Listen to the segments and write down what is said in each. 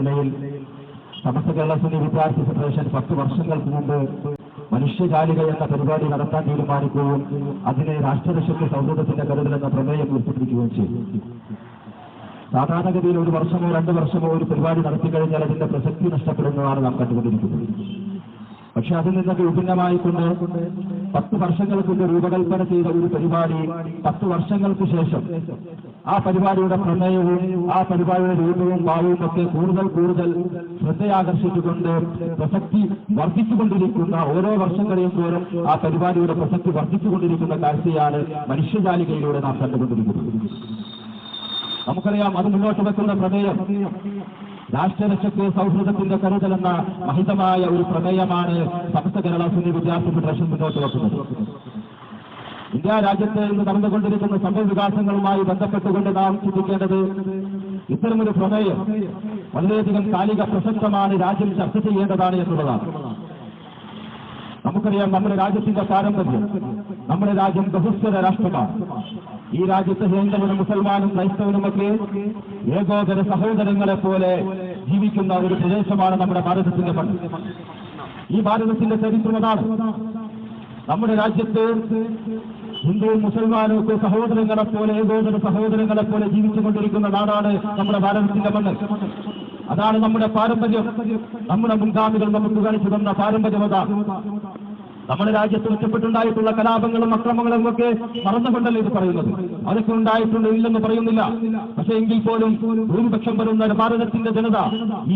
നിലയിൽ സമസ്ത കേരള സുന്നി വിദ്യാർത്ഥി ഫെഡറേഷൻ പത്ത് വർഷങ്ങൾക്ക് മുമ്പ് മനുഷ്യജാലിക എന്ന പരിപാടി നടത്താൻ തീരുമാനിക്കുകയും അതിനെ രാഷ്ട്രരക്ഷയ്ക്ക് സൗഹൃദത്തിന്റെ കരുതലെന്ന പ്രമേയം ഉയർത്തിപ്പിടിക്കുകയും ചെയ്തു. സാധാരണഗതിയിൽ ഒരു വർഷമോ രണ്ട് വർഷമോ ഒരു പരിപാടി നടത്തി കഴിഞ്ഞാൽ അതിന്റെ പ്രസക്തി നഷ്ടപ്പെടുന്നതാണ് നാം കണ്ടുകൊണ്ടിരിക്കുന്നത്. പക്ഷെ അതിൽ നിന്നൊക്കെ വിഭിന്നമായിക്കൊണ്ട് പത്ത് വർഷങ്ങൾക്ക് രൂപകൽപ്പന ചെയ്ത ഒരു പരിപാടി പത്ത് വർഷങ്ങൾക്ക് ശേഷം ആ പരിപാടിയുടെ പ്രമേയവും ആ പരിപാടിയുടെ രൂപവും ഭാവവും ഒക്കെ കൂടുതൽ കൂടുതൽ ശ്രദ്ധയാകർഷിച്ചുകൊണ്ട് പ്രസക്തി വർദ്ധിച്ചുകൊണ്ടിരിക്കുന്ന ഓരോ വർഷം കഴിയും തോറും ആ പരിപാടിയുടെ പ്രസക്തി വർദ്ധിച്ചുകൊണ്ടിരിക്കുന്ന കാഴ്ചയാണ് മനുഷ്യജാലികയിലൂടെ നാം കണ്ടുകൊണ്ടിരിക്കുന്നത്. നമുക്കറിയാം അത് മുന്നോട്ട് വെക്കുന്ന പ്രമേയം രാഷ്ട്രരക്ഷയ്ക്ക് സൗഹൃദത്തിന്റെ കരുതൽ എന്ന മഹിതമായ ഒരു പ്രമേയമാണ് സമസ്ത കേരള സുന്നി വിദ്യാർത്ഥി ഫെഡറേഷൻ മുന്നോട്ട് വെക്കുന്നത്. ഇന്ത്യ രാജ്യത്ത് ഇന്ന് നടന്നുകൊണ്ടിരിക്കുന്ന സംഭവ വികാസങ്ങളുമായി ബന്ധപ്പെട്ടുകൊണ്ട് നാം ചിന്തിക്കേണ്ടത് ഇത്തരമൊരു പ്രമേയം വളരെയധികം കാലിക പ്രസക്തമാണ് രാജ്യം ചർച്ച ചെയ്യേണ്ടതാണ് എന്നുള്ളതാണ്. നമുക്കറിയാം നമ്മുടെ രാജ്യത്തിന്റെ പാരമ്പര്യം നമ്മുടെ രാജ്യം ബഹുസ്വര രാഷ്ട്രമാണ്. ഈ രാജ്യത്ത് ഹൈന്ദവനും മുസൽമാനും ക്രൈസ്തവനുമൊക്കെ ഏകോദര സഹോദരങ്ങളെ പോലെ ജീവിക്കുന്ന ഒരു പ്രദേശമാണ് നമ്മുടെ ഭാരതത്തിന്റെ മണ്ണ് ഈ ഭാരതത്തിന്റെ ചരിത്രം അതാണ്. നമ്മുടെ രാജ്യത്ത് ഹിന്ദുവും മുസൽമാനും ഒക്കെ സഹോദരങ്ങളെ പോലെ ഏകോദര സഹോദരങ്ങളെ പോലെ ജീവിച്ചുകൊണ്ടിരിക്കുന്ന നാടാണ് നമ്മുടെ ഭാരതത്തിന്റെ മണ്ണ്. അതാണ് നമ്മുടെ പാരമ്പര്യം. നമ്മുടെ മുൻഗാമികൾ നമുക്ക് കാണിച്ചു തന്ന പാരമ്പര്യമത നമ്മുടെ രാജ്യത്ത് ഒറ്റപ്പെട്ടുണ്ടായിട്ടുള്ള കലാപങ്ങളും അക്രമങ്ങളും ഒക്കെ മറന്നുകൊണ്ടല്ലേ ഇത് പറയുന്നത്? അതൊക്കെ ഉണ്ടായിട്ടുണ്ട് ഇല്ലെന്ന് പറയുന്നില്ല. പക്ഷേ എങ്കിൽ പോലും ഭൂരിപക്ഷം വരുന്ന ഭാരതത്തിന്റെ ജനത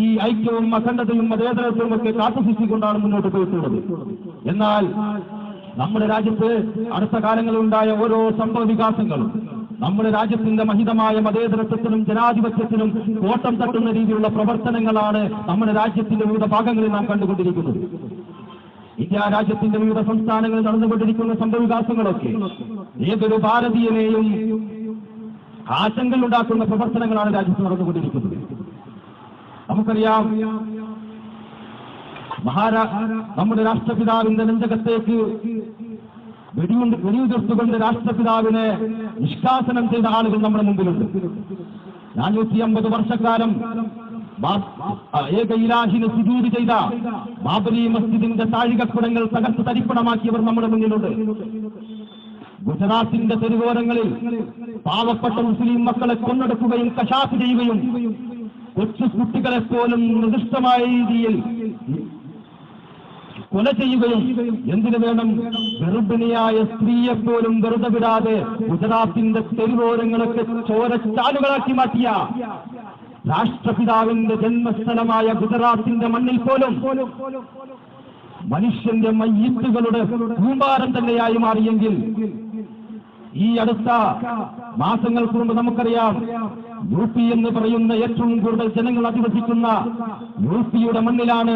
ഈ ഐക്യവും അഖണ്ഡതയും മതേതരത്വവും ഒക്കെ കാത്തുസൂക്ഷിക്കൊണ്ടാണ് മുന്നോട്ട് പോയിട്ടുള്ളത്. എന്നാൽ നമ്മുടെ രാജ്യത്ത് അടുത്ത കാലങ്ങളിൽ ഉണ്ടായ ഓരോ സംഭവ വികാസങ്ങളും നമ്മുടെ രാജ്യത്തിന്റെ മഹിതമായ മതേതരത്വത്തിനും ജനാധിപത്യത്തിനും കോട്ടം തട്ടുന്ന രീതിയിലുള്ള പ്രവർത്തനങ്ങളാണ് നമ്മുടെ രാജ്യത്തിന്റെ വിവിധ ഭാഗങ്ങളിൽ നാം കണ്ടുകൊണ്ടിരിക്കുന്നത്. ഇന്ത്യ രാജ്യത്തിന്റെ വിവിധ സംസ്ഥാനങ്ങളിൽ നടന്നുകൊണ്ടിരിക്കുന്ന സംഭവവികാസങ്ങളൊക്കെ ഏതൊരു ഭാരതീയനെയും ആശങ്കകൾ ഉണ്ടാക്കുന്ന പ്രവർത്തനങ്ങളാണ് രാജ്യത്ത് നടന്നുകൊണ്ടിരിക്കുന്നത്. നമുക്കറിയാം മഹാരാ നമ്മുടെ രാഷ്ട്രപിതാവിന്റെ നെഞ്ചകത്തേക്ക് വെടിയുണ്ട് വെടിയുതിർത്തുകൊണ്ട് രാഷ്ട്രപിതാവിനെ നിഷ്കാസനം ചെയ്ത ആളുകൾ നമ്മുടെ മുമ്പിലുണ്ട്. നാനൂറ്റി അമ്പത് വർഷക്കാലം ഏക ഇലാഹിന് ചെയ്ത ബാബരി മസ്ജിദിന്റെ താഴികക്കുടങ്ങൾ തകർത്ത് തരിപ്പണമാക്കിയവർ നമ്മുടെ മുന്നിലുണ്ട്. ഗുജറാത്തിന്റെ തെരുവോരങ്ങളിൽ പാവപ്പെട്ട മുസ്ലിം മക്കളെ കൊന്നെടുക്കുകയും കശാപ്പ് ചെയ്യുകയും കൊച്ചു കുട്ടികളെ പോലും നിർദ്ദിഷ്ടമായ രീതിയിൽ കൊല ചെയ്യുകയും എന്തിനു വേണം? ഗർഭിണിയായ സ്ത്രീയെ പോലും വെറുതെ വിടാതെ ഗുജറാത്തിന്റെ തെരുവോരങ്ങളൊക്കെ ചോരച്ചാലുകളാക്കി മാറ്റിയ രാഷ്ട്രപിതാവിന്റെ ജന്മസ്ഥലമായ ഗുജറാത്തിന്റെ മണ്ണിൽ പോലും മനുഷ്യന്റെ മയ്യത്തുകളുടെ കൂമ്പാരം തന്നെയായി മാറിയെങ്കിൽ ഈ അടുത്ത മാസങ്ങൾക്ക് മുമ്പ് നമുക്കറിയാം യു പി എന്ന് പറയുന്ന ഏറ്റവും കൂടുതൽ ജനങ്ങൾ അധിവസിക്കുന്ന യു പിയുടെ മണ്ണിലാണ്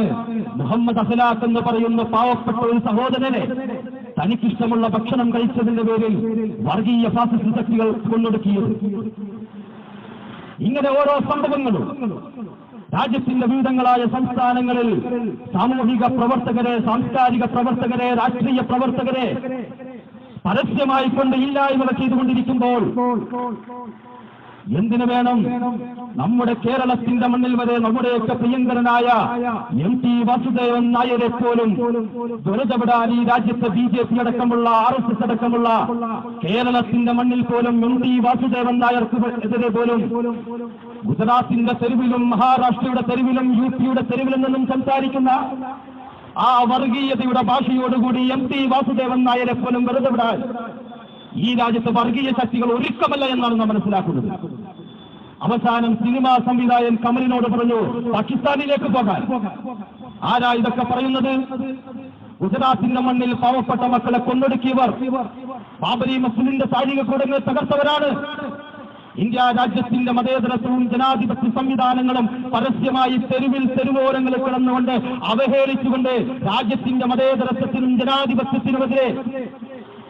മുഹമ്മദ് അഖലാഖ് എന്ന് പറയുന്ന പാവപ്പെട്ട ഒരു സഹോദരനെ തനിക്കിഷ്ടമുള്ള ഭക്ഷണം കഴിച്ചതിന്റെ പേരിൽ വർഗീയ ഫാസിസ്റ്റ് ശക്തികൾ കൊന്നൊടുക്കിയത്. ഇങ്ങനെ ഓരോ സംഭവങ്ങളും രാജ്യത്തിന്റെ വിവിധങ്ങളായ സംസ്ഥാനങ്ങളിൽ സാമൂഹിക പ്രവർത്തകരെ സാംസ്കാരിക പ്രവർത്തകരെ രാഷ്ട്രീയ പ്രവർത്തകരെ പരസ്യമായിക്കൊണ്ട് ഇല്ലായ്മ ചെയ്തുകൊണ്ടിരിക്കുമ്പോൾ എന്തിനു വേണം? നമ്മുടെ കേരളത്തിന്റെ മണ്ണിൽ വരെ നമ്മുടെയൊക്കെ പ്രിയങ്കരനായ എം ടി വാസുദേവൻ നായരെ പോലും വിടാൻ ഈ രാജ്യത്തെ ബി ജെ പി അടക്കമുള്ള ആർ എസ് എസ് അടക്കമുള്ള കേരളത്തിന്റെ മണ്ണിൽ പോലും എം ടി വാസുദേവൻ നായർക്ക് എതിരെ പോലും ഗുജറാത്തിന്റെ തെരുവിലും മഹാരാഷ്ട്രയുടെ തെരുവിലും യു പിയുടെ തെരുവിലും നിന്നും സംസാരിക്കുന്ന ആ വർഗീയതയുടെ ഭാഷയോടുകൂടി എം ടി വാസുദേവൻ നായരെ പോലും വെറുതെ വിടാൻ ഈ രാജ്യത്തെ വർഗീയ ശക്തികൾ ഒരുക്കമല്ല എന്നാണ് നാം മനസ്സിലാക്കുന്നത്. അവസാനം സിനിമാ സംവിധായകൻ കമലിനോട് പറഞ്ഞു പാകിസ്ഥാനിലേക്ക് പോകാൻ. ആരാ ഇതൊക്കെ പറയുന്നത്? ഗുജറാത്തിന്റെ മണ്ണിൽ പാവപ്പെട്ട മക്കളെ കൊന്നൊടുക്കിയവർ. ബാബരി മസ്ജിദിന്റെ താഴിക കൂടങ്ങൾ തകർത്തവരാണ്. ഇന്ത്യ രാജ്യത്തിന്റെ മതേതരത്വവും ജനാധിപത്യ സംവിധാനങ്ങളും പരസ്യമായി തെരുവിൽ തെരുവോരങ്ങളിൽ കിടന്നുകൊണ്ട് അവഹേളിച്ചുകൊണ്ട് രാജ്യത്തിന്റെ മതേതരത്വത്തിനും ജനാധിപത്യത്തിനുമെതിരെ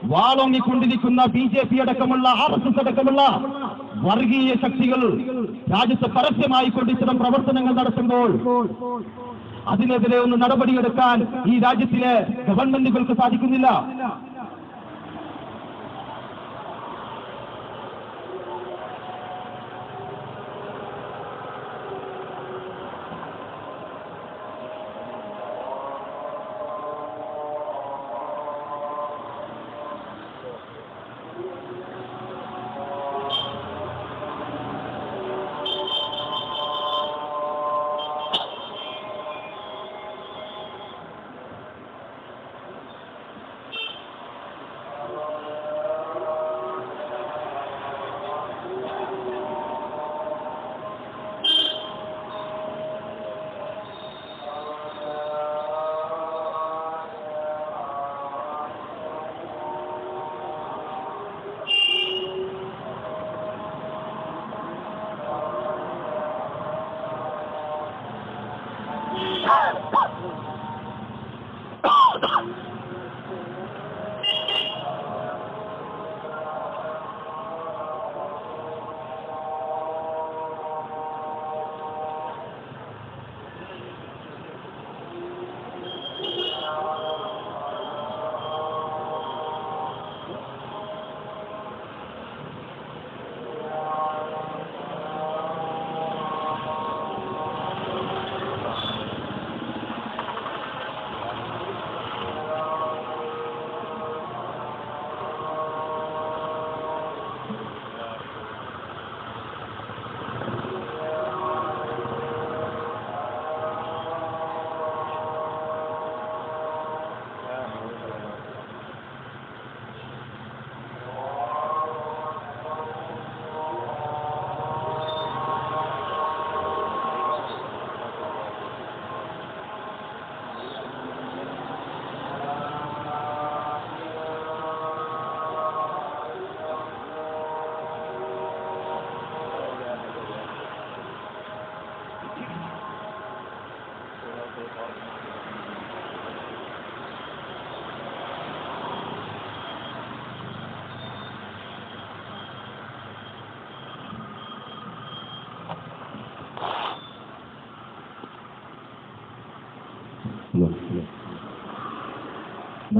വാളോങ്ങിക്കൊണ്ടിരിക്കുന്ന ബി ജെ പി അടക്കമുള്ള ആർ എസ് എസ് അടക്കമുള്ള വർഗീയ ശക്തികൾ രാജ്യത്ത് പരസ്യമായി കൊണ്ട് ഇത്തരം പ്രവർത്തനങ്ങൾ നടത്തുമ്പോൾ അതിനെതിരെ ഒന്ന് നടപടിയെടുക്കാൻ ഈ രാജ്യത്തിലെ ഗവൺമെന്റുകൾക്ക് സാധിക്കുന്നില്ല.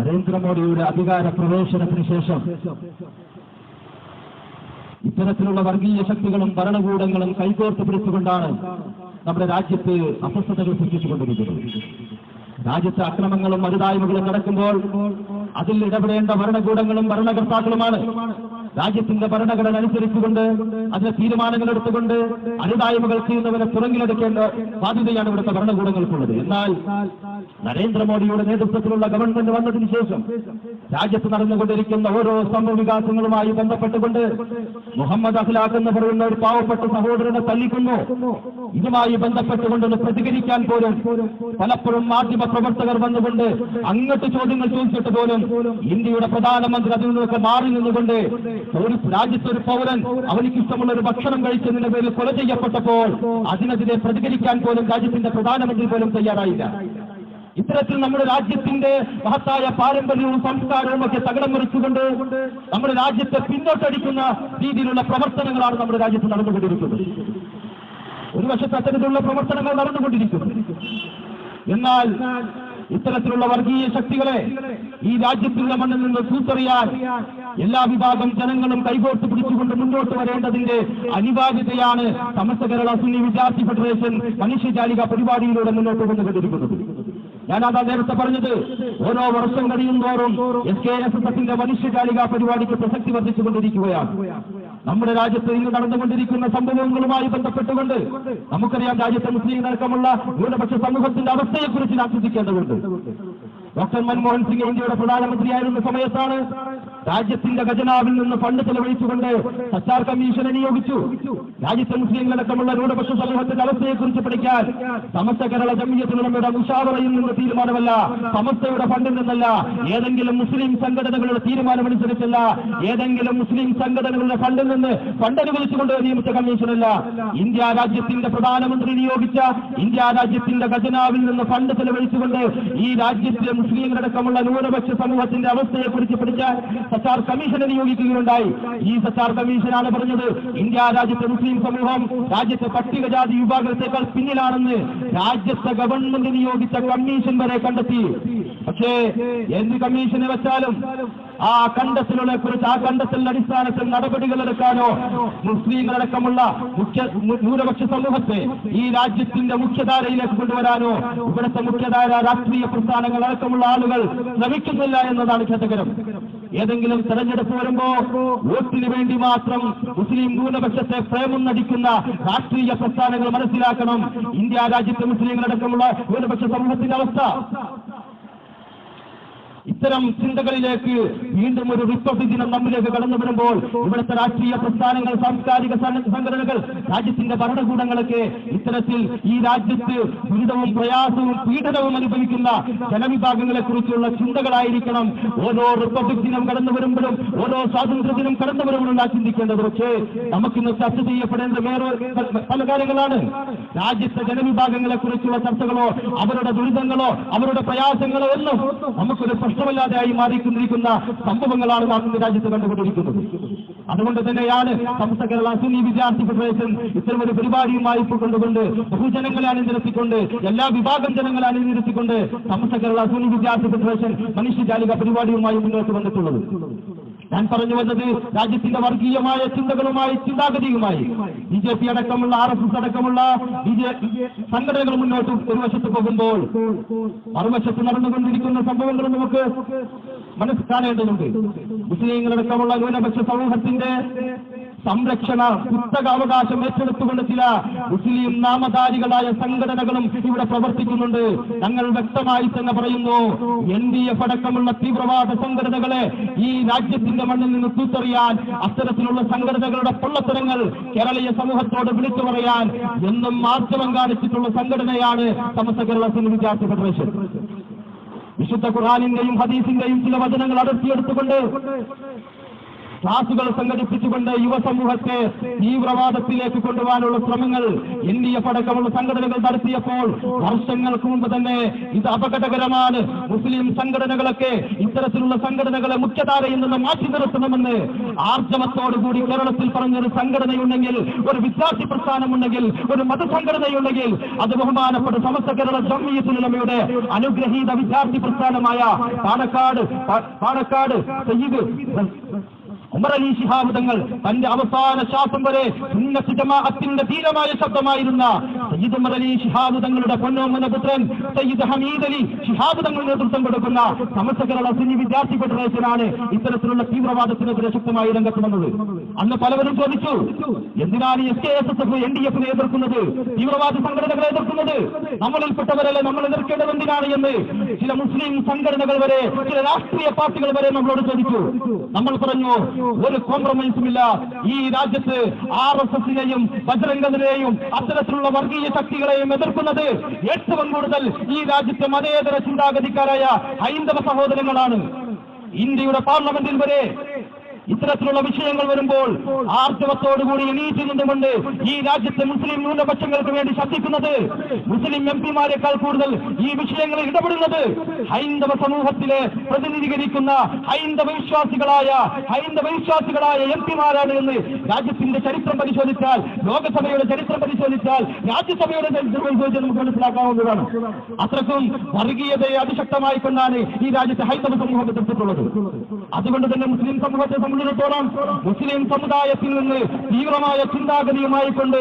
നരേന്ദ്രമോദിയുടെ അധികാര പ്രവേശനത്തിന് ശേഷം ഇത്തരത്തിലുള്ള വർഗീയ ശക്തികളും ഭരണകൂടങ്ങളും കൈകോർത്ത് പിടിച്ചുകൊണ്ടാണ് നമ്മുടെ രാജ്യത്ത് അസ്വസ്ഥതകൾ സൃഷ്ടിച്ചുകൊണ്ടിരിക്കുന്നത്. രാജ്യത്തെ അക്രമങ്ങളും മരുതായ്മകളും നടക്കുമ്പോൾ അതിൽ ഇടപെടേണ്ട ഭരണകൂടങ്ങളും ഭരണകർത്താക്കളുമാണ്. രാജ്യത്തിന്റെ ഭരണഘടന അനുസരിച്ചുകൊണ്ട് അതിന് തീരുമാനങ്ങൾ എടുത്തുകൊണ്ട് അനുതായ്മകൾ ചെയ്യുന്നവരെ തുറങ്ങിലടക്കേണ്ട ബാധ്യതയാണ് ഇവിടുത്തെ ഭരണകൂടങ്ങൾക്കുള്ളത്. എന്നാൽ നരേന്ദ്രമോദിയുടെ നേതൃത്വത്തിലുള്ള ഗവൺമെന്റ് വന്നതിന് ശേഷം രാജ്യത്ത് നടന്നുകൊണ്ടിരിക്കുന്ന ഓരോ സംഭവ വികാസങ്ങളുമായി ബന്ധപ്പെട്ടുകൊണ്ട് മുഹമ്മദ് അഖ്ലാഖ് എന്ന് പറയുന്ന ഒരു പാവപ്പെട്ട സഹോദരനെ തല്ലിക്കുന്നു. ഇതുമായി ബന്ധപ്പെട്ടുകൊണ്ടൊന്ന് പ്രതികരിക്കാൻ പോലും പലപ്പോഴും മാധ്യമ പ്രവർത്തകർ വന്നുകൊണ്ട് അങ്ങോട്ട് ചോദ്യങ്ങൾ ചോദിച്ചിട്ട് പോലും ഇന്ത്യയുടെ പ്രധാനമന്ത്രി അതിൽ നിന്നൊക്കെ മാറി നിന്നുകൊണ്ട് ഒരു രാജ്യത്തെ ഒരു പൗരൻ അവനിക്ക് ഇഷ്ടമുള്ള ഒരു ഭക്ഷണം കഴിച്ചതിന്റെ പേരിൽ കൊല ചെയ്യപ്പെട്ടപ്പോൾ അതിനെതിരെ പ്രതികരിക്കാൻ പോലും രാജ്യത്തിന്റെ പ്രധാനമന്ത്രി പോലും തയ്യാറായില്ല. ഇത്തരത്തിൽ നമ്മുടെ രാജ്യത്തിന്റെ മഹത്തായ പാരമ്പര്യവും സംസ്കാരവും ഒക്കെ തകടം മറിച്ചുകൊണ്ട് നമ്മുടെ രാജ്യത്തെ പിന്നോട്ടടിക്കുന്ന രീതിയിലുള്ള പ്രവർത്തനങ്ങളാണ് നമ്മുടെ രാജ്യത്ത് നടന്നുകൊണ്ടിരിക്കുന്നത്. ഒരു വശത്ത് അത്തരത്തിലുള്ള പ്രവർത്തനങ്ങൾ നടന്നുകൊണ്ടിരിക്കുന്നു. എന്നാൽ ഇത്തരത്തിലുള്ള വർഗീയ ശക്തികളെ ഈ രാജ്യത്തിന്റെ മണ്ണിൽ നിന്ന് തൂത്തെറിയാൻ എല്ലാ വിഭാഗം ജനങ്ങളും കൈകോർത്ത് പിടിച്ചുകൊണ്ട് മുന്നോട്ട് വരേണ്ടതിന്റെ അനിവാര്യതയാണ് സമസ്ത കേരള സുന്നി വിദ്യാർത്ഥി ഫെഡറേഷൻ മനുഷ്യജാലിക പരിപാടിയിലൂടെ മുന്നോട്ട് കൊണ്ടുകൊണ്ടിരിക്കുന്നത് ഞാൻ അതാ നേരത്തെ പറഞ്ഞത് ഓരോ വർഷം കഴിയുന്തോറും എസ് കെ എസ് എസ് എഫിന്റെ മനുഷ്യകാലിക പരിപാടിക്ക് പ്രസക്തി വർദ്ധിച്ചുകൊണ്ടിരിക്കുകയാണ്. നമ്മുടെ രാജ്യത്ത് ഇന്ന് നടന്നുകൊണ്ടിരിക്കുന്ന സംഭവങ്ങളുമായി ബന്ധപ്പെട്ടുകൊണ്ട് നമുക്കറിയാം രാജ്യത്തെ മുസ്ലിം അടക്കമുള്ള ന്യൂനപക്ഷ സമൂഹത്തിന്റെ അവസ്ഥയെക്കുറിച്ച് നാം ചിന്തിക്കേണ്ടതുണ്ട്. ഡോക്ടർ മൻമോഹൻ സിംഗ് ഇന്ത്യയുടെ പ്രധാനമന്ത്രിയായിരുന്ന സമയത്താണ് രാജ്യത്തിന്റെ ഖജനാവിൽ നിന്ന് ഫണ്ട് ചെലവഴിച്ചുകൊണ്ട് സച്ചാർ കമ്മീഷനെ നിയോഗിച്ചു. രാജ്യത്തെ മുസ്ലിങ്ങളടക്കമുള്ള ന്യൂനപക്ഷ സമൂഹത്തിന്റെ അവസ്ഥയെക്കുറിച്ച് പഠിക്കാൻ സമസ്ത കേരള ജമ്മിയത്തിനുടമയുടെ മുഷാവറയിൽ നിന്ന് തീരുമാനമല്ല സമസ്തയുടെ ഫണ്ടിൽ നിന്നല്ല ഏതെങ്കിലും മുസ്ലിം സംഘടനകളുടെ തീരുമാനമനുസരിച്ചല്ല ഏതെങ്കിലും മുസ്ലിം സംഘടനകളുടെ ഫണ്ടിൽ നിന്ന് ഫണ്ട് അനുവദിച്ചുകൊണ്ട് നിയമിച്ച കമ്മീഷനല്ല. ഇന്ത്യ രാജ്യത്തിന്റെ പ്രധാനമന്ത്രി നിയോഗിച്ച ഇന്ത്യ രാജ്യത്തിന്റെ ഖജനാവിൽ നിന്ന് ഫണ്ട് ചെലവഴിച്ചുകൊണ്ട് ഈ രാജ്യത്തിലെ മുസ്ലിങ്ങളടക്കമുള്ള ന്യൂനപക്ഷ സമൂഹത്തിന്റെ അവസ്ഥയെക്കുറിച്ച് പഠിക്കാൻ സച്ചാർ കമ്മീഷനെ നിയോഗിക്കുകയുണ്ടായി. ഈ സച്ചാർ കമ്മീഷനാണ് പറഞ്ഞത് ഇന്ത്യ രാജ്യത്തെ മുസ്ലിം സമൂഹം രാജ്യത്തെ പട്ടികജാതി വിഭാഗത്തേക്കാൾ പിന്നിലാണെന്ന് രാജ്യത്തെ ഗവൺമെന്റ് നിയോഗിച്ച കമ്മീഷൻ വരെ കണ്ടെത്തി. പക്ഷേ എന്ത് കമ്മീഷനെ വെച്ചാലും ആ കണ്ടത്തിലുള്ള കുറിച്ച് ആ കണ്ടത്തിന്റെ അടിസ്ഥാനത്തിൽ നടപടികൾ എടുക്കാനോ മുസ്ലിങ്ങളടക്കമുള്ള മുഖ്യ ന്യൂനപക്ഷ സമൂഹത്തെ ഈ രാജ്യത്തിന്റെ മുഖ്യധാരയിലേക്ക് കൊണ്ടുവരാനോ ഇവിടുത്തെ മുഖ്യധാര രാഷ്ട്രീയ പ്രസ്ഥാനങ്ങൾ അടക്കമുള്ള ആളുകൾ ശ്രമിക്കുന്നില്ല എന്നതാണ് ഖേദകരം. ഏതെങ്കിലും തെരഞ്ഞെടുപ്പ് വരുമ്പോ വോട്ടിന് വേണ്ടി മാത്രം മുസ്ലിം ന്യൂനപക്ഷത്തെ പ്രേമം നടിക്കുന്ന രാഷ്ട്രീയ പ്രസ്ഥാനങ്ങൾ മനസ്സിലാക്കണം. ഇന്ത്യ രാജ്യത്തെ മുസ്ലിങ്ങളടക്കമുള്ള ന്യൂനപക്ഷ സമൂഹത്തിന്റെ അവസ്ഥ. ഇത്തരം ചിന്തകളിലേക്ക് വീണ്ടും ഒരു റിപ്പബ്ലിക് ദിനം നമ്മിലേക്ക് കടന്നു വരുമ്പോൾ ഇവിടുത്തെ രാഷ്ട്രീയ പ്രസ്ഥാനങ്ങൾ സാംസ്കാരിക സംഘ- സംഘടനകൾ രാജ്യത്തിന്റെ ഭരണകൂടങ്ങളൊക്കെ ഇത്തരത്തിൽ ഈ രാജ്യത്ത് ദുരിതവും പ്രയാസവും പീഡനവും അനുഭവിക്കുന്ന ജനവിഭാഗങ്ങളെ കുറിച്ചുള്ള ചിന്തകളായിരിക്കണം. ഓരോ റിപ്പബ്ലിക് ദിനം കടന്നു വരുമ്പോഴും ഓരോ സ്വാതന്ത്ര്യ ദിനം കടന്നു വരുമ്പോഴും നാം ചിന്തിക്കേണ്ടത് പക്ഷേ നമുക്കിന്ന് ചർച്ച ചെയ്യപ്പെടേണ്ട വേറെ പല കാര്യങ്ങളാണ്. രാജ്യത്തെ ജനവിഭാഗങ്ങളെ കുറിച്ചുള്ള ചർച്ചകളോ അവരുടെ ദുരിതങ്ങളോ അവരുടെ പ്രയാസങ്ങളോ ഒന്നും നമുക്കൊരു പ്രശ്നമല്ലാതെയായി മാറിക്കൊണ്ടിരിക്കുന്ന സംഭവങ്ങളാണ് നാം ഇന്ന് രാജ്യത്ത് കണ്ടുകൊണ്ടിരിക്കുന്നത്. അതുകൊണ്ട് തന്നെയാണ് സമസ്ത കേരള സുന്നി വിദ്യാർത്ഥി ഫെഡറേഷൻ ഇത്തരമൊരു പരിപാടിയുമായി കൊണ്ടുകൊണ്ട് ബഹുജനങ്ങളെ അണിനിരത്തിക്കൊണ്ട് എല്ലാ വിഭാഗം ജനങ്ങളെ അണിനിരത്തിക്കൊണ്ട് സമസ്ത കേരള സുന്നി വിദ്യാർത്ഥി ഫെഡറേഷൻ മനുഷ്യജാലിക പരിപാടിയുമായി മുന്നോട്ട് വന്നിട്ടുള്ളത്. ഞാൻ പറഞ്ഞു വന്നത് രാജ്യത്തിന്റെ വർഗീയമായ ചിന്തകളുമായി ചിന്താഗതിയുമായി. ബി ജെ പി അടക്കമുള്ള ആർ എസ് എസ് അടക്കമുള്ള ബി ജെ സംഘടനകൾ മുന്നോട്ട് ഒരു വശത്ത് പോകുമ്പോൾ മറുവശത്ത് നടന്നുകൊണ്ടിരിക്കുന്ന സംഭവങ്ങൾ നമുക്ക് മനസ്സിലാക്കേണ്ടതുണ്ട്. മുസ്ലിങ്ങളടക്കമുള്ള ന്യൂനപക്ഷ സമൂഹത്തിന്റെ സംരക്ഷണ പുസ്തക അവകാശം ഏറ്റെടുത്തുകൊണ്ട് ചില മുസ്ലിം നാമധാരികളായ സംഘടനകളും ഇവിടെ പ്രവർത്തിക്കുന്നുണ്ട്. ഞങ്ങൾ വ്യക്തമായി തന്നെ പറയുന്നു എൻ ഡി എഫ് അടക്കമുള്ള തീവ്രവാദ സംഘടനകളെ ഈ രാജ്യത്തിന്റെ മണ്ണിൽ നിന്ന് തൂത്തെറിയാൻ അത്തരത്തിലുള്ള സംഘടനകളുടെ പൊള്ളത്തരങ്ങൾ കേരളീയ സമൂഹത്തോട് വിളിച്ചു പറയാൻ എന്നും മാധ്യമം കാണിച്ചിട്ടുള്ള സംഘടനയാണ് സമസ്ത കേരള സിംഗ് വിദ്യാർത്ഥി ഫെഡറേഷൻ. വിശുദ്ധ ഖുറാനിന്റെയും ഹദീസിന്റെയും ചില വചനങ്ങൾ അടർത്തിയെടുത്തുകൊണ്ട് ക്ലാസുകൾ സംഘടിപ്പിച്ചുകൊണ്ട് യുവസമൂഹത്തെ തീവ്രവാദത്തിലേക്ക് കൊണ്ടുപോകാനുള്ള ശ്രമങ്ങൾ എൻ ഡി എഫ് അടക്കമുള്ള സംഘടനകൾ നടത്തിയപ്പോൾ വർഷങ്ങൾക്ക് മുമ്പ് തന്നെ ഇത് അപകടകരമാണ്. മുസ്ലിം സംഘടനകളൊക്കെ ഇത്തരത്തിലുള്ള സംഘടനകളെ മുഖ്യധാരയിൽ നിന്ന് മാറ്റി നിർത്തണമെന്ന് ആർജവത്തോടുകൂടി കേരളത്തിൽ പറഞ്ഞൊരു സംഘടനയുണ്ടെങ്കിൽ ഒരു വിദ്യാർത്ഥി പ്രസ്ഥാനമുണ്ടെങ്കിൽ ഒരു മതസംഘടനയുണ്ടെങ്കിൽ അത് ബഹുമാനപ്പെട്ട സമസ്ത കേരള ജമ്മിയത്തുലമയുടെ അനുഗ്രഹീത വിദ്യാർത്ഥി പ്രസ്ഥാനമായ പാണക്കാട് പാണക്കാട് സയ്യിദ് ഉമർ ശിഹാബ് തങ്ങൾ തന്റെ അവസാന ശ്വാസം വരെ സുന്നത്ത് ജമാഅത്തിന്റെ ധീരമായ ശബ്ദമായിരുന്ന സയ്യിദ് ഉമർ അലി ശിഹാബ് തങ്ങളുടെ പൊന്നോമന പുത്രൻ സയ്യിദ് ഹമീദ് അലി ശിഹാബ് തങ്ങൾ നേതൃത്വം കൊടുക്കുന്ന സമസ്ത കേരള സുന്നി വിദ്യാർത്ഥി ഫെഡറേഷനാണ് ഇത്തരത്തിലുള്ള തീവ്രവാദത്തിനെതിരെ ശക്തമായി രംഗത്ത് വന്നത്. അന്ന് പലവരും ചോദിച്ചു എന്തിനാണ് S K S S F N D എഫിനെ എതിർക്കുന്നത്? തീവ്രവാദ സംഘടനകളെ എതിർക്കുന്നത്? നമ്മളിൽപ്പെട്ടവരല്ലേ നമ്മൾ എതിർക്കേണ്ടത് എന്തിനാണ് എന്ന് ചില മുസ്ലിം സംഘടനകൾ വരെ ചില രാഷ്ട്രീയ പാർട്ടികൾ വരെ നമ്മളോട് ചോദിച്ചു. നമ്മൾ പറഞ്ഞു ഒരു കോംപ്രമൈസും ഇല്ല ഈ രാജ്യത്ത് ആർ എസ് എസിനെയും ബജരംഗനെയും അത്തരത്തിലുള്ള വർഗീയ ശക്തികളെയും എതിർക്കുന്നത് ഏറ്റവും കൂടുതൽ ഈ രാജ്യത്തെ മതേതര ചിന്താഗതിക്കാരായ ഹൈന്ദവ സഹോദരങ്ങളാണ്. ഇന്ത്യയുടെ പാർലമെന്റിൽ വരെ ഇത്തരത്തിലുള്ള വിഷയങ്ങൾ വരുമ്പോൾ ആർജവത്തോടുകൂടി എണീറ്റ് നിന്നുകൊണ്ട് ഈ രാജ്യത്തെ മുസ്ലിം ന്യൂനപക്ഷങ്ങൾക്ക് വേണ്ടി ശബ്ദിക്കുന്നത് മുസ്ലിം എം പിമാരെക്കാൾ കൂടുതൽ ഈ വിഷയങ്ങളിൽ ഇടപെടുന്നത് ഹൈന്ദവ സമൂഹത്തിലെ പ്രതിനിധീകരിക്കുന്ന ഹൈന്ദവ വിശ്വാസികളായ ഹൈന്ദവ വിശ്വാസികളായ എം പിമാരാണ് എന്ന് രാജ്യത്തിന്റെ ചരിത്രം പരിശോധിച്ചാൽ ലോകസഭയുടെ ചരിത്രം പരിശോധിച്ചാൽ രാജ്യസഭയുടെ ചരിത്രം പരിശോധിച്ചാൽ നമുക്ക് മനസ്സിലാക്കാവുന്നതാണ്. അത്രക്കും വർഗീയതയെ അതിശക്തമായി കൊണ്ടാണ് ഈ രാജ്യത്തെ ഹൈന്ദവ സമൂഹം എതിർത്തിട്ടുള്ളത് അതുകൊണ്ട് തന്നെ മുസ്ലിം സമൂഹത്തെ സംബന്ധിച്ചിടത്തോളം മുസ്ലിം സമുദായത്തിൽ നിന്ന് തീവ്രമായ ചിന്താഗതിയുമായി കൊണ്ട്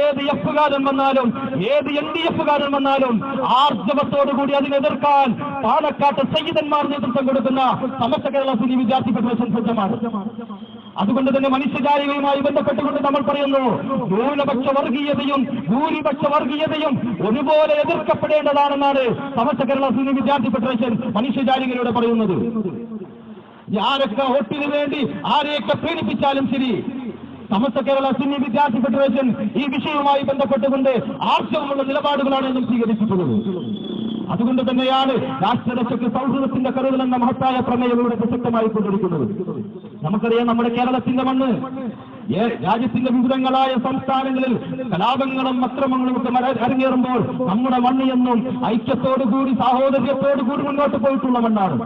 ഏത് എഫുകാരൻ വന്നാലും ഏത് എൻ ഡി എഫുകാരൻ വന്നാലും ആർജവത്തോടുകൂടി അതിനെതിർക്കാൻ പാലക്കാട്ട് സയ്യിദന്മാർ നേതൃത്വം കൊടുക്കുന്ന സമസ്ത കേരള സ്ഥിതി വിദ്യാർത്ഥി ഫെഡറേഷൻ സജ്ജമാണ്. അതുകൊണ്ട് തന്നെ മനുഷ്യജാലികയുമായി ബന്ധപ്പെട്ടുകൊണ്ട് നമ്മൾ പറയുന്നു ന്യൂനപക്ഷ വർഗീയതയും ഭൂരിപക്ഷ വർഗീയതയും ഒരുപോലെ എതിർക്കപ്പെടേണ്ടതാണെന്നാണ് സമസ്ത കേരള സുന്നി വിദ്യാർത്ഥി ഫെഡറേഷൻ മനുഷ്യജാലികയിലൂടെ പറയുന്നത്. ആരൊക്കെ വോട്ടിന് വേണ്ടി ആരെയൊക്കെ പീഡിപ്പിച്ചാലും ശരി? സമസ്ത കേരള സുന്നി വിദ്യാർത്ഥി ഫെഡറേഷൻ ഈ വിഷയവുമായി ബന്ധപ്പെട്ടുകൊണ്ട് ആർജവമുള്ള നിലപാടുകളാണ് എന്നും സ്വീകരിച്ചിട്ടുള്ളത്. അതുകൊണ്ട് തന്നെയാണ് രാഷ്ട്രരക്ഷയ്ക്ക് സൗഹൃദത്തിന്റെ കരുതൽ എന്ന മഹത്തായ പ്രമേയം ഇവിടെ പ്രസക്തമായി കൊണ്ടിരിക്കുന്നത്. നമുക്കറിയാം നമ്മുടെ കേരളത്തിന്റെ മണ്ണ് രാജ്യത്തിന്റെ വിവിധങ്ങളായ സംസ്ഥാനങ്ങളിൽ കലാപങ്ങളും അക്രമങ്ങളും ഒക്കെ അരങ്ങേറുമ്പോൾ നമ്മുടെ മണ്ണ് എന്നും ഐക്യത്തോടുകൂടി സാഹോദര്യത്തോടുകൂടി മുന്നോട്ട് പോയിട്ടുള്ള മണ്ണാണ്.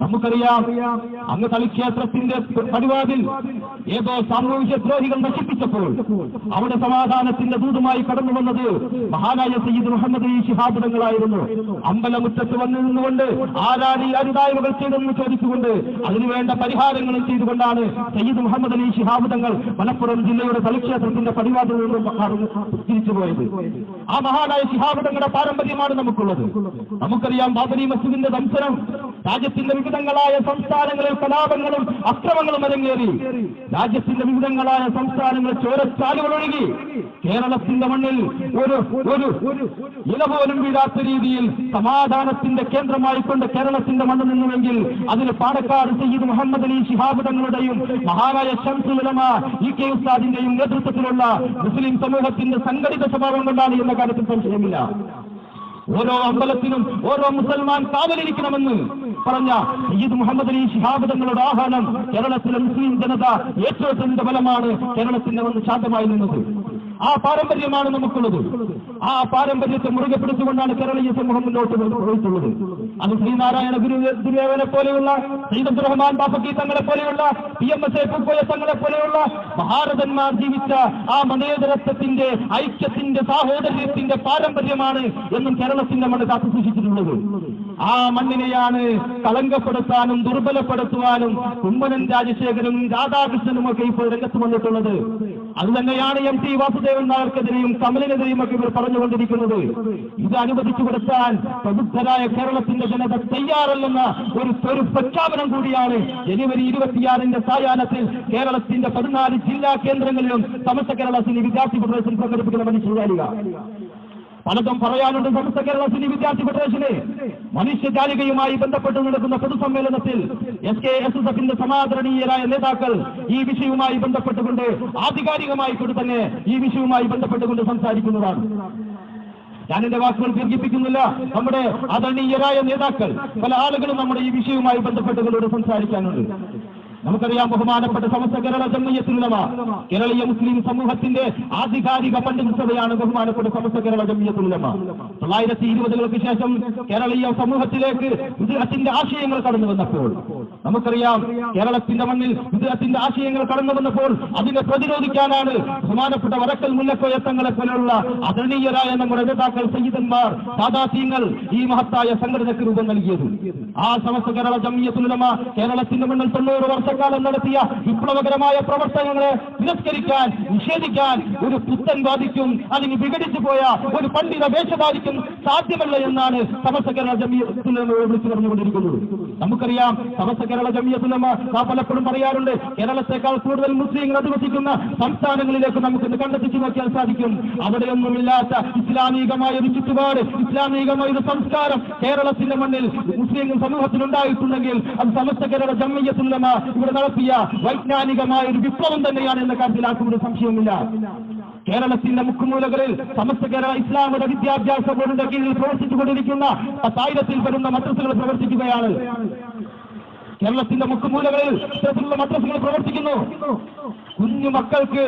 നമുക്കറിയാം അങ്ങ് കളിക്ഷേത്രത്തിന്റെ പടിവാതിൽ ഏതോ സാമൂഹ്യ ദ്രോഹികൾ നശിപ്പിച്ചപ്പോൾ അവിടെ സമാധാനത്തിന്റെ ദൂതുമായി കടന്നു വന്നത് മഹാനായ സയ്യിദ് മുഹമ്മദ് ഈ ശിഹാബുദങ്ങളായിരുന്നു അമ്പലമുറ്റത്ത് വന്നു നിന്നുകൊണ്ട് ആരാണ് ഈ അരുതായ്മകൾ ചെയ്തെന്ന് ചോദിച്ചുകൊണ്ട് അതിനുവേണ്ട പരിഹാരങ്ങളും ചെയ്തുകൊണ്ടാണ് സയ്യിദ് മുഹമ്മദ് അലി ശിഹാബുദങ്ങൾ മലപ്പുറം ജില്ലയുടെ കളിക്ഷേത്രത്തിന്റെ പടിവാതിൽ നിന്നും തിരിച്ചുപോയത് ആ മഹാനായ ശിഹാബുദങ്ങളുടെ പാരമ്പര്യമാണ് നമുക്കുള്ളത്. നമുക്കറിയാം ബാബരി മസ്ജിദിന്റെ ദംശനം രാജ്യത്തിന്റെ വിവിധങ്ങളായ സംസ്ഥാനങ്ങളിൽ കലാപങ്ങളും അക്രമങ്ങളും അരങ്ങേറി. രാജ്യത്തിന്റെ വിവിധങ്ങളായ സംസ്ഥാനങ്ങൾ ചോരച്ചാലുകൾ ഒഴുകി. കേരളത്തിന്റെ മണ്ണിൽ ഒരു ഒരു ഇല പോലും വീഴാത്ത രീതിയിൽ സമാധാനത്തിന്റെ കേന്ദ്രമായിക്കൊണ്ട് കേരളത്തിന്റെ മണ്ണ് നിന്നുവെങ്കിൽ അതിന് പാലക്കാട് സയ്യിദ് മുഹമ്മദ് അലി ശിഹാബ് തങ്ങളുടെയും മഹാനായ ഷംസുലമ ഇ കെ ഉസ്താദിന്റെയും നേതൃത്വത്തിലുള്ള മുസ്ലിം സമൂഹത്തിന്റെ സംഘടിത സ്വഭാവം കൊണ്ടാണ് എന്ന കാര്യത്തിൽ സംശയമില്ല. ഓരോ അമ്പലത്തിനും ഓരോ മുസൽമാൻ കാവലിരിക്കണമെന്ന് പറഞ്ഞ സയ്യിദ് മുഹമ്മദ് അലി ശിഹാബ് തങ്ങളുടെ ആഹ്വാനം കേരളത്തിലെ മുസ്ലിം ജനത ഏറ്റെടുത്തതിന്റെ ഫലമാണ് കേരളത്തിന്റെ വന്ന് ശാന്തമായി നിന്നത്. ആ പാരമ്പര്യമാണ് നമുക്കുള്ളത്. ആ പാരമ്പര്യത്തെ മുറുകെ പിടിച്ചുകൊണ്ടാണ് കേരളീയ സമൂഹം മുന്നോട്ട് പോയിട്ടുള്ളത് അത് ശ്രീനാരായണ ഗുരു ഗുരുദേവനെ പോലെയുള്ള സയ്യിദ് അബ്ദുറഹ്മാൻ ബാഫക്കി തങ്ങളെ പോലെയുള്ള പി എം എസ് എ തങ്ങളെ പോലെയുള്ള മഹാരഥന്മാർ ജീവിച്ച ആ മതേതരത്വത്തിന്റെ ഐക്യത്തിന്റെ സാഹോദര്യത്തിന്റെ പാരമ്പര്യമാണ് എന്നും കേരളത്തിന്റെ മണ്ണ് കാത്തു സൂക്ഷിച്ചിട്ടുള്ളത് ആ മണ്ണിനെയാണ് കളങ്കപ്പെടുത്താനും ദുർബലപ്പെടുത്തുവാനും കുമ്മനൻ രാജശേഖരനും രാധാകൃഷ്ണനും ഒക്കെ ഇപ്പോൾ രംഗത്ത് വന്നിട്ടുള്ളത്. അത് തന്നെയാണ് എം ടി വാസുദേവൻ നായർക്കെതിരെയും കമലിനെതിരെയും ഒക്കെ ഇവർ പറഞ്ഞുകൊണ്ടിരിക്കുന്നത്. ഇത് അനുവദിച്ചു കൊടുത്താൻ പ്രബുദ്ധരായ കേരളത്തിന്റെ ജനത തയ്യാറല്ലെന്ന ഒരു പ്രഖ്യാപനം കൂടിയാണ് ജനുവരി ഇരുപത്തിയാറിന്റെ സായാഹ്നത്തിൽ കേരളത്തിന്റെ പതിനാല് ജില്ലാ കേന്ദ്രങ്ങളിലും സമസ്ത കേരള സിനി വിദ്യാർത്ഥി ഫെഡറേഷൻ സംഘടിപ്പിക്കുന്ന മനുഷ്യജാലിക പലതും പറയാനുണ്ട് സമസ്ത കേരള സിനി വിദ്യാർത്ഥി ഫെഡറേഷന്. മനുഷ്യജാലികയുമായി ബന്ധപ്പെട്ട് നടക്കുന്ന പൊതുസമ്മേളനത്തിൽ എസ് കെ എസ് എസ് എഫിന്റെ സമാദരണീയരായ നേതാക്കൾ ഈ വിഷയവുമായി ബന്ധപ്പെട്ടുകൊണ്ട് ആധികാരികമായി കൊണ്ട് തന്നെ ഈ വിഷയവുമായി ബന്ധപ്പെട്ടുകൊണ്ട് സംസാരിക്കുന്നതാണ്. ഞാൻ എന്റെ വാക്കുകൾ ദീർഘിപ്പിക്കുന്നില്ല. നമ്മുടെ ആദരണീയരായ നേതാക്കൾ പല ആളുകളും നമ്മുടെ ഈ വിഷയവുമായി ബന്ധപ്പെട്ടുകൊണ്ട് സംസാരിക്കാനുണ്ട്. നമുക്കറിയാം ബഹുമാനപ്പെട്ട സമസ്ത കേരള ജമ്മിയത്തുലമ കേരളീയ മുസ്ലിം സമൂഹത്തിന്റെ ആധികാരിക പണ്ഡിതയാണ് ബഹുമാനപ്പെട്ട സമസ്ത കേരള ജമ്മിയത്തുലമ തൊള്ളായിരത്തി ഇരുപതുകൾക്ക് ശേഷം കേരളീയ സമൂഹത്തിലേക്ക് വിദേഹത്തിന്റെ ആശയങ്ങൾ കടന്നു വന്നപ്പോൾ നമുക്കറിയാം കേരളത്തിന്റെ മണ്ണിൽ വിദേഹത്തിന്റെ ആശയങ്ങൾ കടന്നു വന്നപ്പോൾ അതിനെ പ്രതിരോധിക്കാനാണ് ബഹുമാനപ്പെട്ട വടക്കൽ മുല്ലക്കോയത്തങ്ങളെ പോലെയുള്ള ആദരണീയരായ നമ്മുടെ നേതാക്കൾ സയ്യിദന്മാർ സാദാസ്യങ്ങൾ ഈ മഹത്തായ സംഘടനയ്ക്ക് രൂപം നൽകിയത്. ആ സമസ്ത കേരള ജമ്മിയത്തുലമ കേരളത്തിന്റെ മണ്ണിൽ തൊണ്ണൂറ് വർഷക്കാലം നടത്തിയ വിപ്ലവകരമായ പ്രവർത്തനങ്ങളെ തിരസ്കരിക്കാൻ നിഷേധിക്കാൻ ഒരു പുത്തൻ ബാധിക്കും അല്ലെങ്കിൽ വിഘടിച്ചു പോയ ഒരു പണ്ഡിത വേഷവാദിക്കും സാധ്യമല്ല എന്നാണ് സമസ്ത കേരള ജമ്മിയത്തുലമയെ വിളിച്ചു പറഞ്ഞുകൊണ്ടിരിക്കുന്നത്. നമുക്കറിയാം സമസ്ത കേരള ജമ്മിയത്തുലമ നാം പലപ്പോഴും പറയാറുണ്ട് കേരളത്തെക്കാൾ കൂടുതൽ മുസ്ലിങ്ങൾ അധിവസിക്കുന്ന സംസ്ഥാനങ്ങളിലേക്ക് നമുക്ക് കണ്ടെത്തിച്ചു നോക്കിയാൽ സാധിക്കും. അവിടെയൊന്നുമില്ലാത്ത ഇസ്ലാമികമായ ഒരു ചുറ്റുപാട് ഇസ്ലാമികമായ ഒരു സംസ്കാരം കേരളത്തിന്റെ മണ്ണിൽ മുസ്ലിം സമൂഹത്തിൽ ഉണ്ടായിട്ടുണ്ടെങ്കിൽ അത് സമസ്ത കേരള ജമ്മിയത്തുലമ ഇവിടെ നടത്തിയ വൈജ്ഞാനികമായ ഒരു വിപ്ലവം തന്നെയാണ് എന്ന കാര്യത്തിൽ ആർക്കും ഒരു സംശയവുമില്ല. കേരളത്തിന്റെ മുക്കുമൂലകളിൽ സമസ്ത കേരള ഇസ്ലാമിക വിദ്യാഭ്യാസ ബോർഡിന്റെ കീഴിൽ പ്രവർത്തിച്ചുകൊണ്ടിരിക്കുന്ന പത്തായിരത്തിൽ വരുന്ന മദ്രസകൾ പ്രവർത്തിക്കുകയാണ്. കേരളത്തിന്റെ മുക്കുമൂലകളിൽ മദ്രസകൾ പ്രവർത്തിക്കുന്നു. കുഞ്ഞു മക്കൾക്ക്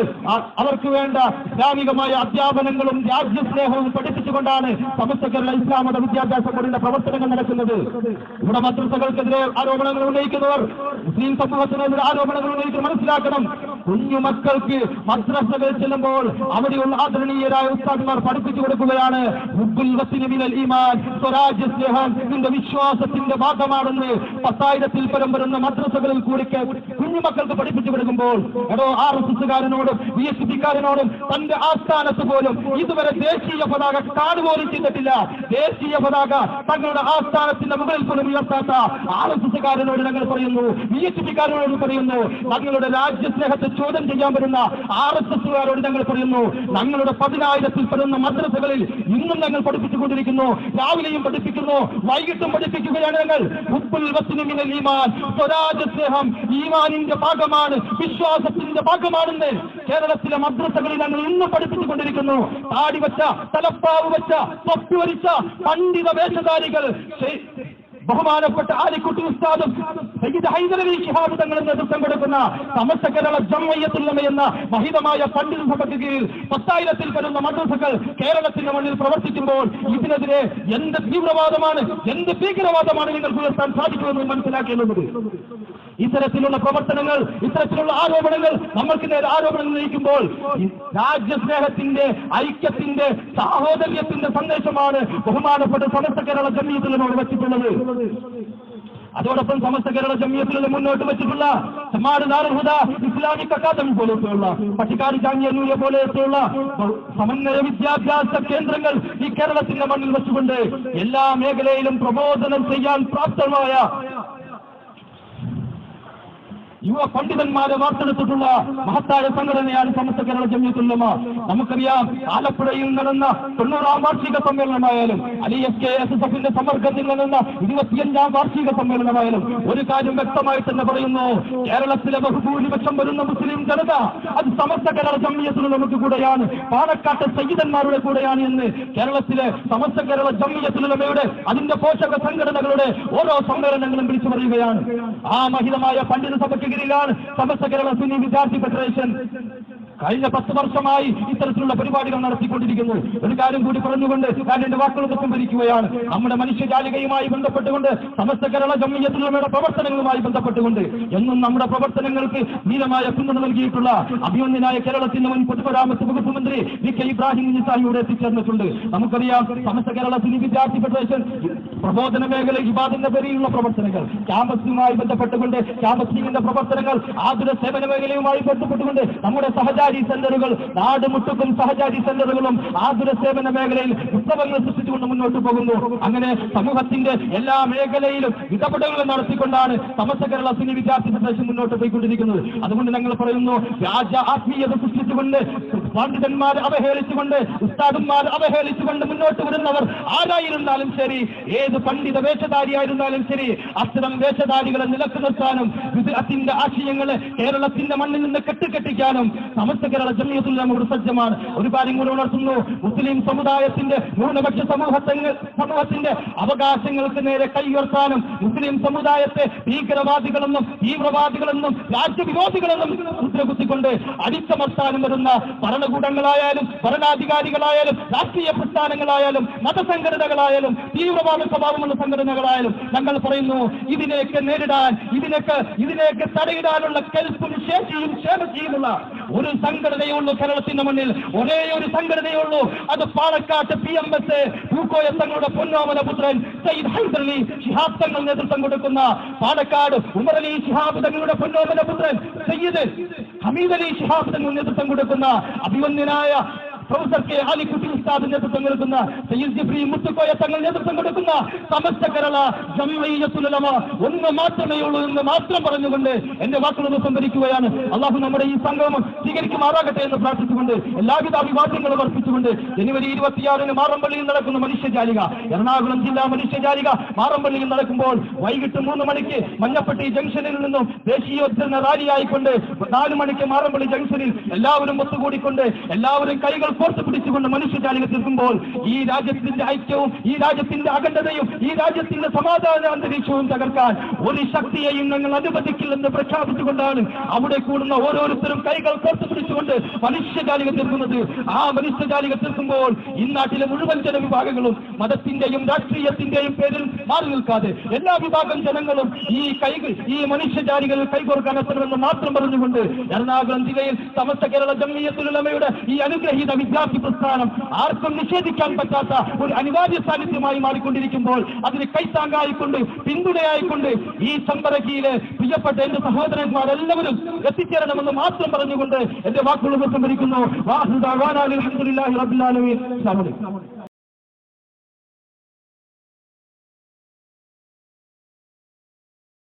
അവർക്ക് വേണ്ട ഇസ്ലാമികമായ അധ്യാപനങ്ങളും രാജ്യസ്നേഹവും പഠിപ്പിച്ചുകൊണ്ടാണ് സമസ്ത കേരള ഇസ്ലാം മത വിദ്യാഭ്യാസ ബോർഡിന്റെ പ്രവർത്തനങ്ങൾ നടക്കുന്നത്. ഇവിടെ മദ്രസകൾക്കെതിരെ ആരോപണങ്ങൾ ഉന്നയിക്കുന്നവർ മുസ്ലിം സമൂഹത്തിനെതിരെ ആരോപണങ്ങൾ ഉന്നയിക്കുന്നത് മനസ്സിലാക്കണം. കുഞ്ഞു മക്കൾക്ക് മദ്രസകൾ ചെല്ലുമ്പോൾ അവിടെയുള്ള ആദരണീയരായ ഉസ്താദ്മാർ പഠിപ്പിച്ചു കൊടുക്കുകയാണ്. സ്വരാജ്യസ്നേഹം ഇതിന്റെ വിശ്വാസത്തിന്റെ ഭാഗമാണെന്ന് പത്തായിരത്തിൽ പരം വരുന്ന മദ്രസകളിൽ കൂടി കുഞ്ഞു കുഞ്ഞുമക്കൾക്ക് പഠിപ്പിച്ചു കൊടുക്കുമ്പോൾ എടോ ആർ എസ് എസ്സുകാരനോടും ബി എസ് പിക്കാരനോടും തന്റെ ആസ്ഥാനത്ത് പോലും ഇതുവരെ ദേശീയ പതാക കാണുപോലും ചെയ്തിട്ടില്ല. ദേശീയ പതാക തങ്ങളുടെ ആസ്ഥാനത്തിന്റെ മുകളിൽ പോലും ഉയർത്താത്ത ആർ എസ് എസ്സുകാരനോട് ഞങ്ങൾ പറയുന്നു ബി എസ് പിക്കാരനോട് പറയുന്നു തങ്ങളുടെ രാജ്യസ്നേഹത്തെ ചോദ്യം ചെയ്യാൻ വരുന്ന ആർ എസ് എസ്സുകാരോട് ഞങ്ങൾ പറയുന്നു ഞങ്ങളുടെ പതിനായിരത്തിൽ പെടുന്ന മദ്രസകളിൽ ഇന്നും ഞങ്ങൾ പഠിപ്പിച്ചുകൊണ്ടിരിക്കുന്നു രാവിലെയും പഠിപ്പിക്കുന്നു വൈകിട്ടും പഠിപ്പിക്കുകയാണ് ഞങ്ങൾ. ഉപ്പുൽ വസ്നി മിനൽ ഈമാൻ സ്വരാജ്യസ്നേഹം ഈമാനിന്റെ ഭാഗമാണ് വിശ്വാസത്തിന്റെ ഭാഗമാണെന്ന് കേരളത്തിലെ മദ്രസകളിൽ ഞങ്ങൾ ഇന്നും പഠിപ്പിച്ചുകൊണ്ടിരിക്കുന്നു. താടി വെച്ച തലപ്പാവ് വെച്ച തൊപ്പി വരിച്ച പണ്ഡിത വേഷധാരികൾ ബഹുമാനപ്പെട്ട ആലിക്കുട്ടി ഉസ്താദും സയ്യിദ് ഹൈദരലി ശിഹാബ് തങ്ങളും നേതൃത്വം കൊടുക്കുന്ന സമസ്ത കേരള ജമ്മയ്യത്തുള്ളമ എന്ന മഹിതമായ പണ്ഡിത സഭയ്ക്ക് കീഴിൽ പത്തായിരത്തിൽ വരുന്ന മദ്രസകൾ കേരളത്തിന്റെ മണ്ണിൽ പ്രവർത്തിക്കുമ്പോൾ ഇതിനെതിരെ എന്ത് തീവ്രവാദമാണ് എന്ത് ഭീകരവാദമാണ് നിങ്ങൾക്ക് ഉയർത്താൻ സാധിക്കുമെന്ന് മനസ്സിലാക്കേണ്ടത് ഇത്തരത്തിലുള്ള പ്രവർത്തനങ്ങൾ ഇത്തരത്തിലുള്ള ആരോപണങ്ങൾ നമ്മൾക്ക് നേരെ ആരോപണങ്ങൾ നയിക്കുമ്പോൾ രാജ്യസ്നേഹത്തിന്റെ ഐക്യത്തിന്റെ സാഹോദര്യത്തിന്റെ സന്ദേശമാണ് ബഹുമാനപ്പെട്ട സമസ്ത കേരള ജമീയത്തിനോട് വെച്ചിട്ടുള്ളത്. അതോടൊപ്പം സമസ്ത കേരള ജമ്മിയത്തിൽ മുന്നോട്ട് വെച്ചിട്ടുള്ള സമാട് നാരഹുദ ഇസ്ലാമിക് അക്കാദമി പോലത്തെയുള്ള പട്ടിക്കാട് ജാമ്യനൂയ പോലെയൊക്കെയുള്ള സമന്വയ വിദ്യാഭ്യാസ കേന്ദ്രങ്ങൾ ഈ കേരളത്തിന്റെ മണ്ണിൽ വെച്ചുകൊണ്ട് എല്ലാ മേഖലയിലും പ്രബോധനം ചെയ്യാൻ പ്രാപ്തമായ യുവ പണ്ഡിതന്മാരെ വാർത്തെടുത്തിട്ടുള്ള മഹത്തായ സംഘടനയാണ് സമസ്ത കേരള ജമ്യത്തുല്ലമ നമുക്കറിയാം ആലപ്പുഴയിൽ നടന്ന തൊണ്ണൂറാം വാർഷിക സമ്മേളനമായാലും Ali S K S S എഫിന്റെ സമ്മർദ്ദത്തിൽ നടന്ന ഇരുപത്തിയഞ്ചാം വാർഷിക സമ്മേളനമായാലും ഒരു കാര്യം വ്യക്തമായി തന്നെ പറയുന്നു. കേരളത്തിലെ ബഹുഭൂരിപക്ഷം വരുന്ന മുസ്ലിം ജനത അത് സമസ്ത കേരള ജമ്മിയത്തുലമക്ക് കൂടെയാണ്. പാലക്കാട്ടെ സയ്യിദന്മാരുടെ കൂടെയാണ് എന്ന് കേരളത്തിലെ സമസ്ത കേരള ജമ്മിയത്തുലമയുടെ അതിന്റെ പോഷക സംഘടനകളുടെ ഓരോ സമ്മേളനങ്ങളും വിളിച്ചു പറയുകയാണ്. ആ മഹിതമായ പണ്ഡിത സഭയ്ക്ക് കീഴിലാണ് സമസ്ത കേരള സുന്നി വിദ്യാർത്ഥി ഫെഡറേഷൻ കഴിഞ്ഞ പത്ത് വർഷമായി ഇത്തരത്തിലുള്ള പരിപാടികൾ നടത്തിക്കൊണ്ടിരിക്കുന്നു. ഒരു കാര്യം കൂടി പറഞ്ഞുകൊണ്ട് ഞാൻ എന്റെ വാക്കുകൾ ഭരിക്കുകയാണ് നമ്മുടെ മനുഷ്യജാലികയുമായി ബന്ധപ്പെട്ടുകൊണ്ട് സമസ്ത കേരള ജമ്മിയത്തുള്ളവയുടെ പ്രവർത്തനങ്ങളുമായി ബന്ധപ്പെട്ടുകൊണ്ട് എന്നും നമ്മുടെ പ്രവർത്തനങ്ങൾക്ക് നീലമായ പിന്തുണ നൽകിയിട്ടുള്ള അഭിമന്യനായ കേരളത്തിന്റെ മുൻ പൊതുമരാമത്ത് വകുപ്പ് മന്ത്രി വി കെ ഇബ്രാഹിം നിസാഹിയോട് എത്തിച്ചേർന്നിട്ടുണ്ട്. നമുക്കറിയാം സമസ്ത കേരള സുനി വിദ്യാർത്ഥി ഫെഡറേഷൻ പ്രബോധന മേഖല ഇബാദിന്റെ പേരിലുള്ള പ്രവർത്തനങ്ങൾ ക്യാമ്പസുമായി ബന്ധപ്പെട്ടുകൊണ്ട് ക്യാമ്പസിന്റെ പ്രവർത്തനങ്ങൾ ആതുര സേവന മേഖലയുമായി ബന്ധപ്പെട്ടുകൊണ്ട് നമ്മുടെ സഹചാരി സെന്ററുകൾ നാടുമുട്ടുക്കും സഹചാരി സെന്ററുകളും ആതുര സേവന മേഖലയിൽ ഉത്സവങ്ങൾ സൃഷ്ടിച്ചുകൊണ്ട് മുന്നോട്ട് പോകുന്നു. അങ്ങനെ സമൂഹത്തിന്റെ എല്ലാ മേഖലയിലും ഇടപെടലുകൾ നടത്തിക്കൊണ്ടാണ് സമസ്ത കേരള സിനി വിദ്യാർത്ഥി ഫെഡറേഷൻ മുന്നോട്ട് പോയിക്കൊണ്ടിരിക്കുന്നത്. അതുകൊണ്ട് ഞങ്ങൾ പറയുന്നു വ്യാജ ആത്മീയത സൃഷ്ടിച്ചുകൊണ്ട് പണ്ഡിതന്മാരെ അവഹേളിച്ചുകൊണ്ട് ഉസ്താദന്മാരെ അവഹേളിച്ചുകൊണ്ട് മുന്നോട്ട് വരുന്നവർ ആരായിരുന്നാലും ശരി ഏത് പണ്ഡിത വേഷധാരിയായിരുന്നാലും ശരി അത്തരം വേഷധാരികളെ നിലയ്ക്ക് നിർത്താനും വിദഗ്ധത്തിന്റെ ആശയങ്ങളെ കേരളത്തിന്റെ മണ്ണിൽ നിന്ന് കെട്ടിക്കെട്ടിക്കാനും സമസ്ത കേരള ജമീയത്തുള്ളവർ സജ്ജമാണ്. ഒരു കാര്യം കൂടെ ഉണർത്തുന്നു. മുസ്ലിം സമുദായത്തിന്റെ ന്യൂനപക്ഷ സമൂഹത്തങ്ങൾ സമൂഹത്തിന്റെ അവകാശങ്ങൾക്ക് നേരെ കൈയുയർത്താനും മുസ്ലിം സമുദായത്തെ ഭീകരവാദികളെന്നും തീവ്രവാദികളെന്നും രാജ്യവിരോധികളെന്നും മുദ്രകുത്തിക്കൊണ്ട് അടിച്ചമർത്താനും വരുന്ന ഭരണകൂടങ്ങളായാലും ഭരണാധികാരികളായാലും രാഷ്ട്രീയ പ്രസ്ഥാനങ്ങളായാലും മതസംഘടനകളായാലും തീവ്രവാദ സ്വഭാവമുള്ള സംഘടനകളായാലും ഞങ്ങൾ പറയുന്നു ഇതിനെയൊക്കെ നേരിടാൻ ഇതിനൊക്കെ ഇതിനെയൊക്കെ തടയിടാനുള്ള കെൽപ്പും ശേഷിയും ക്ഷേമശീലുള്ള ഒരു സംഘടനയുള്ളൂ കേരളത്തിന്റെ മുന്നിൽ. ഒരേ ഒരു സംഘടനയുള്ളൂ. അത് പാലക്കാട്ട് പി എം എസ് പൂക്കോയ തങ്ങളുടെ പൊന്നോമന പുത്രൻ സയ്യിദ് ഹൈദരലി ശിഹാബ് തങ്ങൾ നേതൃത്വം കൊടുക്കുന്ന പാലക്കാട് ഉമർ അലി ശിഹാബ് തങ്ങളുടെ പൊന്നോമന പുത്രൻ സയ്യിദ് ഹമീദ് അലി ശിഹാബ് തങ്ങൾ നേതൃത്വം കൊടുക്കുന്ന അഭിമന്യനായ പ്രൊഫസർ കെ അലിക്കുട്ടി ഉസ്താദ് നേതൃത്വം നൽകുന്ന സയ്യിദ് ജിബ്രി മുത്തുക്കോയ തങ്ങൾ നേതൃത്വം കൊടുക്കുന്ന സമസ്ത കേരള ജംഇയ്യത്തുൽ ഒന്ന് മാത്രമേ ഉള്ളൂ എന്ന് മാത്രം പറഞ്ഞുകൊണ്ട് എന്റെ വാക്കുകൾ സംഭരിക്കുകയാണ്. അള്ളാഹു നമ്മുടെ ഈ സംഗമം സ്വീകരിക്കുമാറാകട്ടെ എന്ന് പ്രാർത്ഥിച്ചുകൊണ്ട് എല്ലാവിധ അഭിവാദ്യങ്ങളും അർപ്പിച്ചുകൊണ്ട് ജനുവരി ഇരുപത്തിയാറിന് മാറമ്പള്ളിയിൽ നടക്കുന്ന മനുഷ്യജാലിക എറണാകുളം ജില്ലാ മനുഷ്യജാലിക മാറമ്പള്ളിയിൽ നടക്കുമ്പോൾ വൈകിട്ട് മൂന്ന് മണിക്ക് മഞ്ഞപ്പെട്ടി ജംഗ്ഷനിൽ നിന്നും ദേശീയോദ്ധരണ റാലിയായിക്കൊണ്ട് നാല് മണിക്ക് മാറമ്പള്ളി ജംഗ്ഷനിൽ എല്ലാവരും ഒത്തുകൂടിക്കൊണ്ട് എല്ലാവരും കൈകൾ കോർത്ത് പിടിച്ചുകൊണ്ട് മനുഷ്യജാലിക തീർക്കുമ്പോൾ ഈ രാജ്യത്തിന്റെ ഐക്യവും ഈ രാജ്യത്തിന്റെ അഖണ്ഡതയും ഈ രാജ്യത്തിന്റെ സമാധാന അന്തരീക്ഷവും തകർക്കാൻ ഒരു ശക്തിയെയും ഞങ്ങൾ അനുവദിക്കില്ലെന്ന് പ്രഖ്യാപിച്ചുകൊണ്ടാണ് അവിടെ കൂടുന്ന ഓരോരുത്തരും കൈകൾ കോർത്ത് പിടിച്ചുകൊണ്ട് മനുഷ്യജാലിക തീർക്കുന്നത് ആ മനുഷ്യജാലിക തീർക്കുമ്പോൾ ഈ നാട്ടിലെ മുഴുവൻ ജനവിഭാഗങ്ങളും മതത്തിന്റെയും രാഷ്ട്രീയത്തിന്റെയും പേരിൽ മാറി നിൽക്കാതെ എല്ലാ വിഭാഗം ജനങ്ങളും ഈ കൈ ഈ മനുഷ്യജാലികളിൽ കൈകോർക്കാൻ എത്തണമെന്ന് മാത്രം പറഞ്ഞുകൊണ്ട് എറണാകുളം ജില്ലയിൽ സമസ്ത കേരള ജമീയത്തുലമയുടെ ഈ അനുഗ്രഹീത വിദ്യാർത്ഥി പ്രസ്ഥാനം ആർക്കും നിഷേധിക്കാൻ പറ്റാത്ത ഒരു അനിവാര്യ സാന്നിധ്യമായി മാറിക്കൊണ്ടിരിക്കുമ്പോൾ അതിന് കൈത്താങ്ങായിക്കൊണ്ട് പിന്തുണയായിക്കൊണ്ട് ഈ സമ്പരകിയിലെ പ്രിയപ്പെട്ട എന്റെ സഹോദരന്മാരെല്ലാവരും എത്തിച്ചേരണമെന്ന് മാത്രം പറഞ്ഞുകൊണ്ട് എന്റെ വാക്കുകൾ ഉപസംഹരിക്കുന്നു. വാഹുദാൻ അലഹദില്ലാഹി അസ്സലാമു അലൈക്കും.